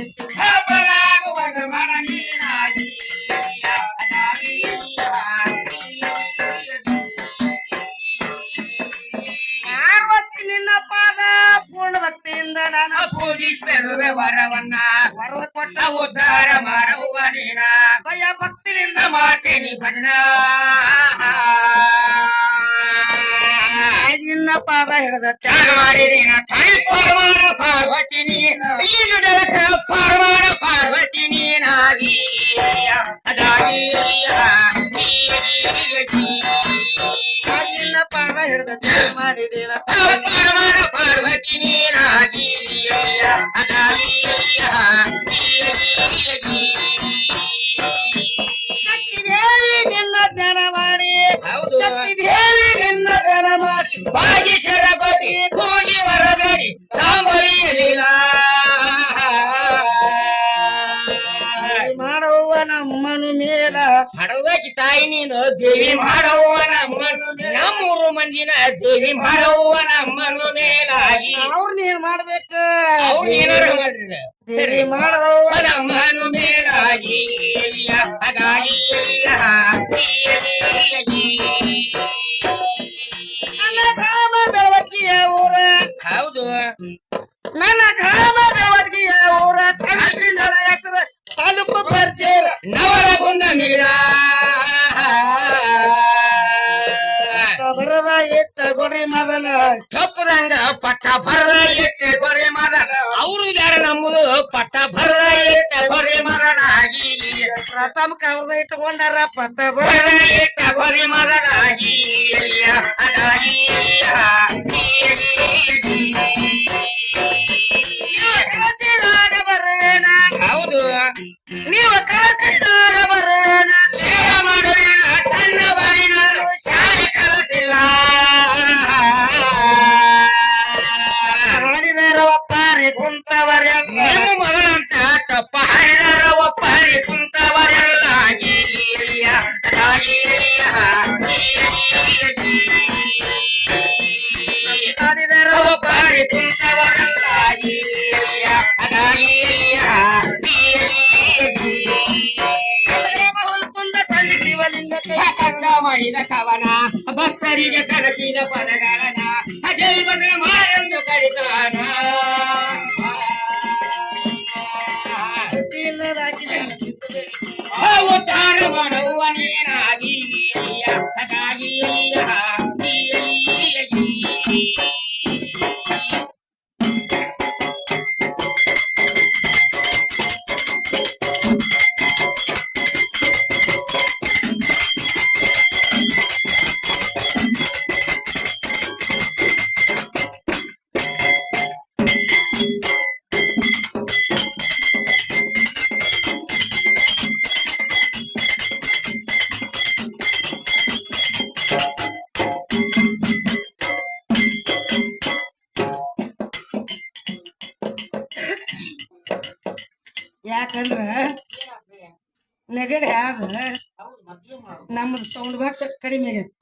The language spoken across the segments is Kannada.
ಹಬ್ಬಲಾಗುವಾಗ ಮನ ನೀನಾಗಿ ಪಾರ್ವತಿ ನಿನ್ನ ಪಾದ ಪೂರ್ಣ ಭಕ್ತಿಯಿಂದ ನಾನು ಪೂಜಿಸುವೆ ವರವನ್ನ ವರ ಕೊಟ್ಟ ಉದ್ಧಾರ ಮಾಡುವ ನೀನ ಭಯ ಭಕ್ತಿಯಿಂದ ಮಾಡ್ತೀನಿ ಭಜನ ನಿನ್ನ ಪಾದ ಹಿಡಿದ ತ್ಯಾಗ ಮಾಡಿ ನೀನ ತಾಯಿ ಪರಮಾನ ಪಾರ್ವತಿ ನೀನ. ಈಗ ನೆಲಕ ಪರಮಾನ ಪಾರ್ವತಿ ನೀನಾಗಿ. ಅದಾಗಿ ಮಾಡುವ ನಮ್ಮನು ಮೇಲ. ಹಡವಾಗಿ ತಾಯಿ ನೀನು ದೇವಿ ಮಾಡವ್ವ ನಮ್ಮನು ನಮ್ಮೂರು ಮಂದಿನ ದೇವಿ ಮಾಡವ್ವ ನಮ್ಮನು ಮೇಲಾಗಿ ಅವ್ರ ನೀನ್ ಮಾಡ್ಬೇಕ. ಅವ್ರು ಏನಾರ ಮಾಡ್ರಿ ದೇವಿ ಮಾಡದವ್ವ ನಮ್ಮನು ಮೇಲಾಗಿ ಹಾಗಾಗಿ ನನ್ನ ಕಾಮ ಬೆಳವಟ್ಟಿಯ ಊರ. ಹೌದು. ನನ್ನ ತಾಲೂಕು ಬರ್ಜೇರ ನವರ ಕುಂದ ಮಿಗಿಲ. ಬರದ ಇಟ್ಟ ಗೊಡ್ರಿ ಮೊದಲ ತಪ್ಪದಂಗ ಪಟ್ಟ ಬರದ ಇಟ್ಟ ಗೊರೆ ಮರಣ ಅವರು ಯಾರ ನಮ್ಮದು ಪಟ್ಟ ಬರದ ಇಟ್ಟ ಗೊರೆ ಆಗಿ ಪ್ರಥಮ ಕವರ್ದ ಇಟ್ಟುಕೊಂಡಾರ ಪಟ್ಟ ಬರ ಬರದ ಇಟ್ಟ ಗೊರೆ ಮರನಾಗಿ ಅದಾಗಿ ಕಂಡ ಮಾಡಿದ ಕವನ ಭಕ್ತರಿಗೆ ಕನಸಿದ ಪದಗಳನ ಯಾಕಂದ್ರ ನೆಗಡಿ ಆದ ನಮ್ದು ಸೌಂಡ್ ಬಾಕ್ಸ್ ಕಡಿಮೆ ಆಗೈತಿ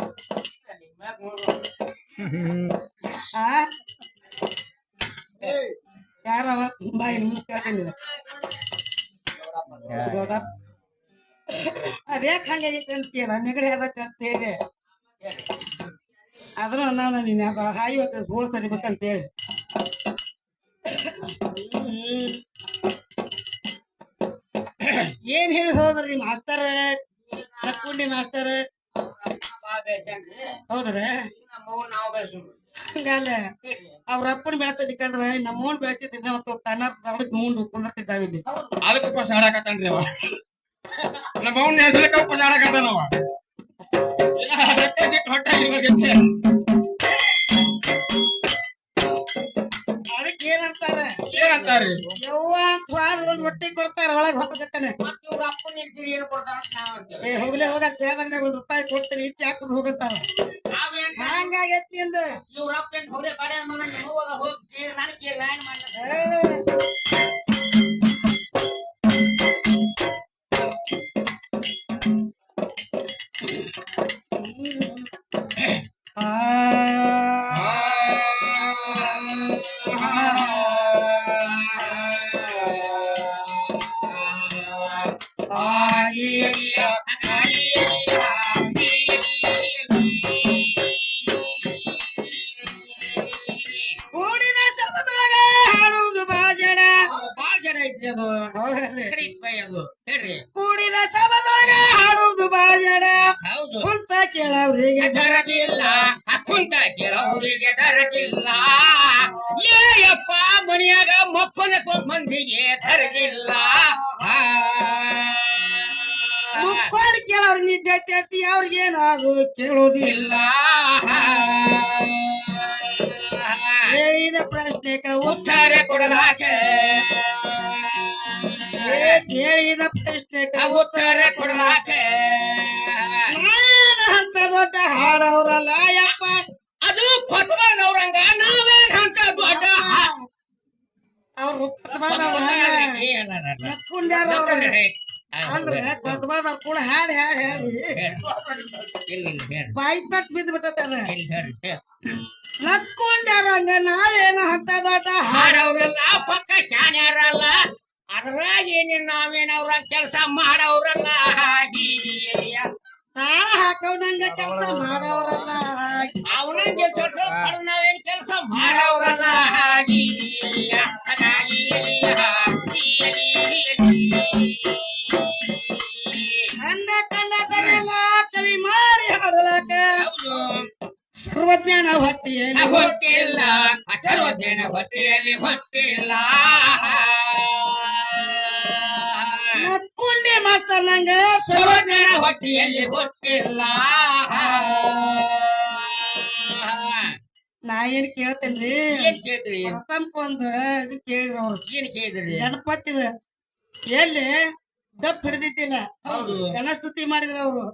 ಆ? ಯಾರ ಬಾಯಿ ಕೇಳ್ತಿಲ್ಲ ಅದ್ಯಾಕ್ ಹಂಗಾಗೈತೆ ಅಂತ ಕೇಳ. ನೆಗಡಿ ಆಗತ್ತೆ ಅಂತ ಹೇಳಿದೆ ಆದ್ರೂ ನಾನು ನೀನ್ ಹೋಗ್ತದೆ ಗೋಳ್ ಸರಿಬೇಕಂತ ಹೇಳಿ. ಏನ್ ಹೇಳಿ ಹೋದ್ರಿ ಮಾಸ್ತರ್? ನಕ್ಕುಂಡಿ ಮಾಸ್ತರ್? ಹೌದ್ರಿ? ಹಂಗಲ್ಲ. ಅವ್ರ ಅಪ್ಪನ ಬೆಳೆಸಲಿಕ್ಕಂದ್ರ ನಮ್ಮವನ್ ಬೆಳೆಸಿದ್ರೆ ಮತ್ತು ತನ್ನ ತಳಕ್ ಮುಂಡ್ ಇಲ್ಲಿ. ಅದಕ್ಕೆ ಉಪವಾಸ ಆಡಕತ್ತಾನ್ರಿ ಅವ? ನಮ್ಮ ಹೆಸರಕ್ಕೆ ಉಪವಾಸ ಆಡಕತ್ತಾನವ? ಯವ್ವ ಅಪ್ಪ ಒಂದ್ ರೊಟ್ಟಿ ಕೊಡ್ತಾರ ಒಳಗ್ ಹೋಗಕತ್ತಾನೆ ಏ ಹೋಗ್ಲೇ ಹೋಗ ಸೇದಂಗ ಒಂದ್ ರೂಪಾಯಿ ಕೊಡ್ತೀನಿ ಇಚ್ಚಿ ಹಾಕೊಂಡು ಹೋಗಂತಾರ. ಹಂಗಾಗೈತಿ ನಿಂದ ಏ, ಸಭದೊಳಗ ಹಾಡುವುದು ಬಾಜಡ ಹೌದು. ಕುಂತ ಕೇಳವ್ರಿಗೆ ದರದಿಲ್ಲ ಕುಂತ ಕೇಳೋರಿಗೆ ದರದಿಲ್ಲ ಏಯಪ್ಪ ಮನಿಯಾಗ ಮಕ್ಕಳ ಮಂದಿಗೆ ದರದಿಲ್ಲ ಮುಕ್ಕೋಡಿ ಕೇಳವ್ರ ನಿದ್ದೆ ತೆತ್ತಿ ಅವ್ರಿಗೇನಾದ್ರು ಕೇಳೋದಿಲ್ಲ ಹೇಳಿದ ಉತ್ತರ ಉತ್ತರ ಕೊಡಲಾಕೆ. ಕೇಳಿದ ಪ್ರಶ್ನೆಕ ಉತ್ತರ ಕೊಡಲಾಕೆ ಅಂತ ದೊಡ್ಡ ಹಾಡವ್ರಲ್ಲ ಯಪ್ಪ. ಅದು ಕೊತ್ತಬಾರ್ದವ್ರಂಗ ನಾವೇನ್ ಅಂತ ದೊಡ್ಡ ಅವ್ರು ಅಂದ್ರೆ ಕೊತ್ಬಾರ್ದ ಕೂಡ ಹಾಡಿ ಹಾಡಿ ಹಾಡಿ. ಬಾಯಿ ಪಟ್ ಬಿದ್ದು ಬಿಟ್ಟದ ನಕ್ಕೊಂಡ್ಯಾರ ಹಂಗ ನಾವೇನ ಅಂತ ದೊಡ್ಡ ಹಾಡ ಹಾಡವ್ರಲ್ಲ ಪಕ್ಕ ಶಾನ್ಯಾರಲ್ಲ ಅದ್ರಾಗ ಏನೇನ್ ನಾವೇನವ್ರ ಅವ್ರ ಕೆಲಸ ಮಾಡವ್ರಲ್ಲ ಹಾಕವ್ನಂಗ ಕೆಲಸ ಮಾಡವ್ರಲ್ಲ ಅವನಂಗೆ ಸ್ವಲ್ಪ ನಾವೇನ್ ಕೆಲಸ ಮಾಡವ್ರಲ್ಲ ಕಂಡ ಕಂಡ ಕವಿ ಮಾಡಿ ಹಾಡಲಕ. ಸರ್ವಜ್ಞಾನ ಹೊಟ್ಟಿಯಲ್ಲಿ ಹೊಟ್ಟಿಲ್ಲ ಸರ್ವಜ್ಞನ ಹೊಟ್ಟೆಯಲ್ಲಿ ಹೊಟ್ಟಿಲ್ಲ ಮಾಸ್ತರ್ ನಂಗ ಸರ್ವಜ್ಞನ ಹೊಟ್ಟೆಯಲ್ಲಿ ಹೊಟ್ಟಿಲ್ಲ. ನಾ ಏನ್ ಕೇಳ್ತೇನ್ರಿ? ಏನ್ ಕೇಳಿದ್ರಿ? ಪ್ರಥಮಕ್ಕೊಂದ್ ಇದು ಕೇಳಿದ್ರು ಅವ್ರು. ಏನ್ ಕೇಳಿದ್ರಿ? ಗಣಪತಿದ. ಎಲ್ಲಿ? ಡಪ್ ಹಿಡಿದಿದ್ದಿಲ್ಲ. ಗಣಸ್ತುತಿ ಮಾಡಿದ್ರು ಅವ್ರು.